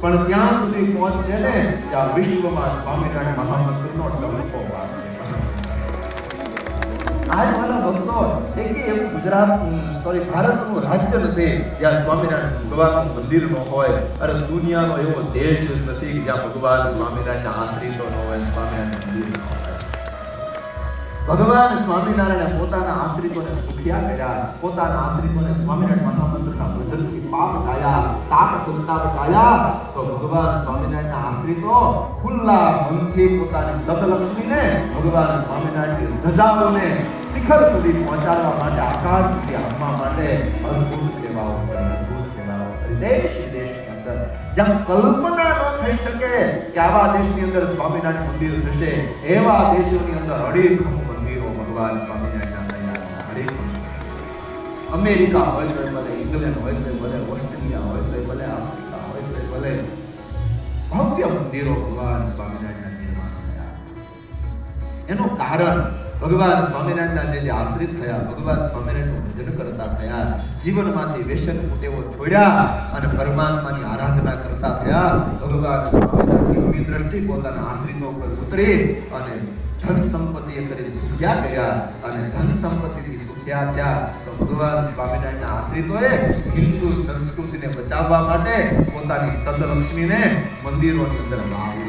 પણ ત્યાં સુધી પહોંચશે ને ત્યાં વિશ્વમાં સ્વામિનારાયણ મહામંત્રનો વાગશે આજ મારા ભક્તો, એક એવું ગુજરાત સોરી ભારતનું રાજ્ય નથી, જ્યાં સ્વામિનારાયણ ભગવાનનું મંદિર ન હોય, અરે દુનિયાનો એવો દેશ નથી કે જ્યાં ભગવાન સ્વામિનારાયણના આશ્રિતો ન હોય સ્વામિનારાયણ મંદિર ભગવાન સ્વામિનારાયણે પોતાના આશ્રિતોને સુખિયા કર્યા, પોતાના આશ્રિતોને સ્વામિનારાયણ મહામંત્રના ભજનથી પાપ ગાયા તાપ સંતાપ ગાયા તો ભગવાન સ્વામિનારાયણના આશ્રિતો ખુલ્લા મનથી પોતાની સતલક્ષ્મીને ભગવાન સ્વામિનારાયણની ધજાઓને શિખર સુધી પહોંચાડવા માટે આકાશ સુધી આપવા માટે અદ્ભુત સેવાઓ કરી અદ્ભુત સેવાઓ કરી દેશ વિદેશની અંદર જ્યાં કલ્પના ન થઈ શકે કે આવા દેશની અંદર સ્વામિનારાયણ મંદિર થશે એવા દેશોની અંદર અડીખમ મંદિરો ભગવાન અડીખમ અમેરિકા હોય તો ભલે, ઇંગ્લેન્ડ હોય તો ભલે, ઓસ્ટ્રેલિયા હોય તો ભલે, આફ્રિકા હોય તો ભલે. ભવ્ય મંદિરો ભગવાન સ્વામિનારાયણના નિર્માણ થયા એનું કારણ ભગવાન સ્વામિનારાયણના જે આશ્રિત થયા, ભગવાન સ્વામિનારાયણનું ભજન કરતા થયા, જીવનમાંથી વ્યસન તેઓ છોડ્યા અને પરમાત્માની આરાધના કરતા થયા, ભગવાન સ્વામિનારાયણની દ્રષ્ટિ પોતાના આશ્રિતો પર ઉતરી અને ધન સંપત્તિએ કરી સુખ્યા ગયા અને ધન સંપત્તિથી સુખ્યા થયા. ભગવાન સ્વામિનારાયણના આશ્રિતોએ હિન્દુ સંસ્કૃતિને બચાવવા માટે પોતાની સદલક્ષ્મીને મંદિરોની અંદર લાવી